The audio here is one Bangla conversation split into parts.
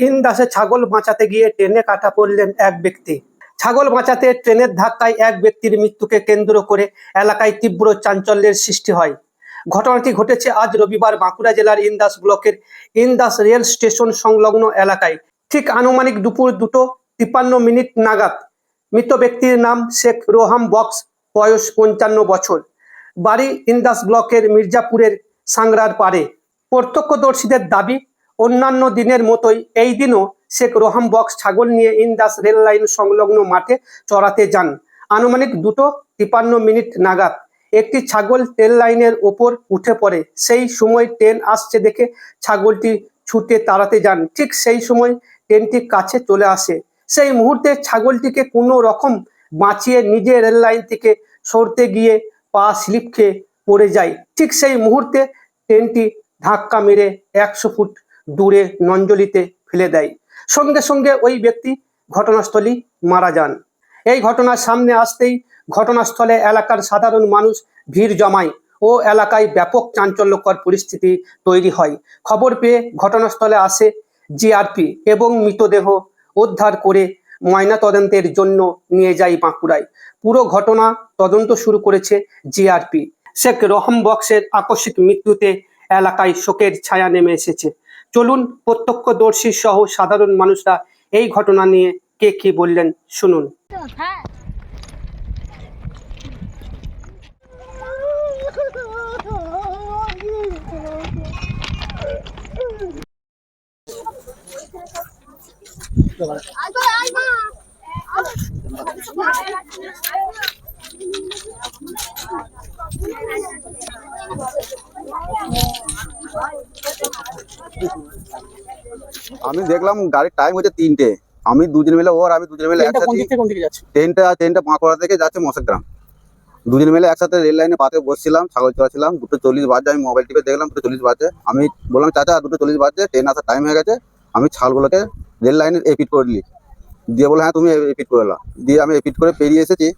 ইন্দাসে ছাগল বাঁচাতে গিয়ে ট্রেনে কাটা পড়লেন এক ব্যক্তি। ছাগল বাঁচাতে ট্রেনের ধাক্কায় এক ব্যক্তির মৃত্যুকে কেন্দ্র করে এলাকায় তীব্র চাঞ্চল্যের সৃষ্টি হয়। ঘটনাটি ঘটেছে আজ রবিবার বাঁকুড়া জেলার ইন্দাস ব্লকের ইন্দাস রেল স্টেশন সংলগ্ন এলাকায়। ঠিক আনুমানিক দুপুর দুটো তিপ্পান্ন মিনিট নাগাদ মৃত ব্যক্তির নাম শেখ রোহাম বক্স, বয়স পঞ্চান্ন বছর। বাড়ি ইন্দাস ব্লকের মির্জাপুরের সাংরার পারে প্রত্যক্ষদর্শীদের দাবি অন্যান্য দিনের মতোই এই দিনও শেখ রোহাম বক্স ছাগল নিয়ে ইন্দাস রেল লাইন সংলগ্ন মাঠে চড়াতে যান। আনুমানিক দুটো তিপান্ন মিনিট নাগাদ একটি ছাগল ট্রেন লাইনের ওপর উঠে পড়ে। সেই সময় ট্রেন আসছে দেখে ছাগলটি ছুটে তাড়াতে যান। ঠিক সেই সময় ট্রেনটি কাছে চলে আসে। সেই মুহূর্তে ছাগলটিকে কোনো রকম বাঁচিয়ে নিজে রেল লাইন থেকে সরতে গিয়ে পা স্লিপ খেয়ে পড়ে যায়। ঠিক সেই মুহূর্তে ট্রেনটি ধাক্কা মেরে একশো ফুট দূরে নঞ্জলিতে ফেলে দেয়। সঙ্গে সঙ্গে ওই ব্যক্তি ঘটনাস্থলে মারা যান। এই ঘটনার সামনে আসতেই ঘটনাস্থলে এলাকার সাধারণ মানুষ ভিড় জমায় ও এলাকায় ব্যাপক চাঞ্চল্যকর পরিস্থিতি তৈরি হয়। খবর পেয়ে ঘটনাস্থলে আসে জিআরপি এবং মৃতদেহ উদ্ধার করে ময়নাতদন্তের জন্য নিয়ে যায় বাঁকুড়ায়। পুরো ঘটনা তদন্ত শুরু করেছে জিআরপি। শেখ রহম বক্সের আকস্মিক মৃত্যুতে এলাকায় শোকের ছায়া নেমে এসেছে। চলুন প্রত্যক্ষদর্শী সহ সাধারণ মানুষরা এই ঘটনা নিয়ে কে কি বললেন শুনুন। আমি দেখলাম গাড়ির টাইম হচ্ছে তিনটে। আমি দুজন মিলে ওর আমি দুজন মিলে ট্রেনটা একসাথে ট্রেনটা ট্রেনটা বাঁকুড়া থেকে যাচ্ছে মশাগ্রাম দুজন মিলে একসাথে রেল লাইনে পাতে বসছিলাম ছাগল চড়াচ্ছিলাম দুটো চল্লিশ বাজে আমি মোবাইল টিপে দেখলাম দুটো চল্লিশ বাজে আমি বললাম চাচা দুটো চল্লিশ বাজে ট্রেন আসার টাইম হয়ে গেছে আমি ছালগুলোকে রেল লাইনে এপিট করে দিলি। দিয়ে বলে হ্যাঁ তুমি এপিট করে এলাম দিয়ে আমি এপিট করে পেরিয়ে এসেছি।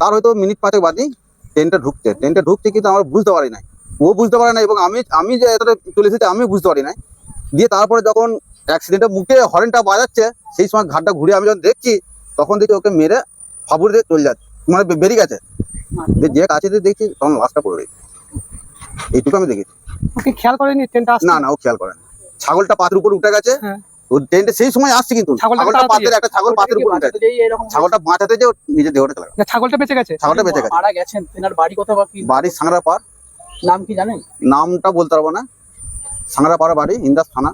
তার হয়তো মিনিট পাঁচেক বাদই ট্রেনটা ঢুকছে। ট্রেনটা ঢুকছে কিন্তু আমার বুঝতে পারি নাই। ও বুঝতে পারে না এবং আমি আমি যে এতটা চলে এসেছি আমি বুঝতে পারি নাই। দিয়ে তারপরে যখন অ্যাক্সিডেন্টের মুখে হরেনটা বাজাচ্ছে সেই সময় ঘাটটা ঘুরে আমি যখন দেখছি তখন দেখি ওকে মেরে ফাবুর দিয়ে চলে যাচ্ছে মানে বেরিয়ে গেছে। যে কাছে দিয়ে দেখছি তখন লাশটা পড়ে রয়েছে। এইটুকু আমি দেখেছি। ওকে খেয়াল করেনি ট্রেনটা না না ও খেয়াল করে না ছাগলটা পাতের উপর উঠে গেছে। হ্যাঁ। ও ট্রেনটা সেই সময় আসছে কিন্তু। ছাগলটা পাতের একটা ছাগল পাতের উপর উঠে ছাগলটা বাঁচাতে যে নিজের দেহটা চলে ছাগলটা বেঁচে গেছে? ছাগলটা বেঁচে গেছে। মারা গেছেন। তেনার বাড়ি কোথাও বা বাড়ির সাংরা পার নাম কি জানেন? নামটা বলতে পারব না। সাংরা পাড়া বাড়ি ইন্দাস থানা।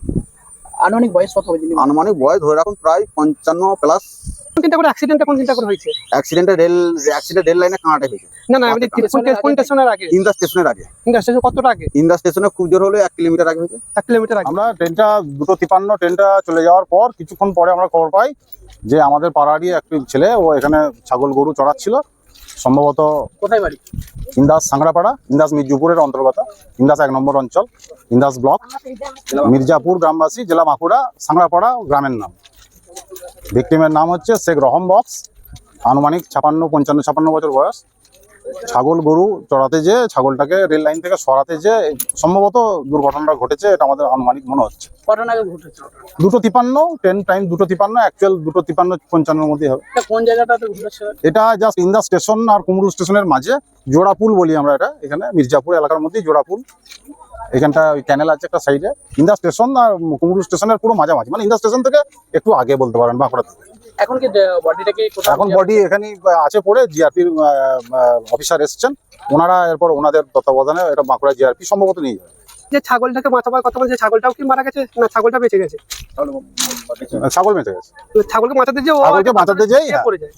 আনুমানিক বয়স কত হবে আনুমানিক বয়স ধরে রাখুন প্রায় পঞ্চান্ন প্লাস। চিন্তা করে অ্যাক্সিডেন্টটা কোন চিন্তা করে হয়েছে? অ্যাক্সিডেন্টে রেল অ্যাক্সিডেন্ট রেল লাইনে কাঁটা হয়েছে না না আমাদের কোন স্টেশনের আগে? ইন্দা স্টেশনের আগে। স্টেশন কতটা আগে? ইন্দা স্টেশনে খুব জোর হলে এক কিলোমিটার আগে হয়েছে। এক কিলোমিটার আগে? আমরা ট্রেনটা দুটো তিপান্ন ট্রেনটা চলে যাওয়ার পর কিছুক্ষণ পরে আমরা খবর পাই যে আমাদের পাড়ারই একটি ছেলে ও এখানে ছাগল গরু চড়াচ্ছিল। সম্ভবত কোথায় বাড়ি? ইন্দাস সাংরাপাড়া ইন্দাস মির্জুপুরের অন্তর্গত। ইন্দাস এক নম্বর অঞ্চল ইন্দাস ব্লক। মির্জাপুর গ্রামবাসী জেলা বাঁকুড়া সাংরাপাড়া গ্রামের নাম। ভিকটিমের নাম হচ্ছে শেখ রহম বক্স। আনুমানিক ছাপান্ন পঞ্চান্ন ছাপান্ন বছর বয়স। ছাগল গরু চড়াতে যে ছাগলটাকে রেল লাইন থেকে সরাতে যে সম্ভবত দুর্ঘটনাটা ঘটেছে এটা আমাদের আনুমানিক মনে হচ্ছে? দুটো তিপান্ন ট্রেন টাইম দুটো তিপান্ন অ্যাকচুয়াল দুটো তিপান্ন পঞ্চান্নর মধ্যে হবে। এটা কোন জায়গাটাতে ঘটেছে? এটা জাস্ট ইন্দা স্টেশন আর কুমরুল স্টেশনের মাঝে জোড়াপুল বলি আমরা এটা এখানে মির্জাপুর এলাকার মধ্যেই জোড়াপুল। এখানটা ওই ক্যানেল আছে একটা সাইডে ইন্দা স্টেশন আর কুমরুল স্টেশনের পুরো মাঝামাঝি মানে ইন্দা স্টেশন থেকে একটু আগে বলতে পারেন বাঁকুড়া থেকে এখন কি বডিটাকে এখন বডি এখানে আছে পড়ে জিআরপির অফিসার এসেছেন। ওনারা এরপর ওনাদের তত্ত্বাবধানে এটা বাঁকুড়া জিআরপি সম্ভবত নিয়ে যাবে। যে ছাগলটাকে বাঁচাবার কথা বলছে ছাগলটাও কি মারা গেছে না ছাগলটা বেঁচে গেছে? ছাগল বেঁচে গেছে। ছাগলকে বাঁচাতে যে ও ছাগলকে বাঁচাতে যেই পড়ে যায়।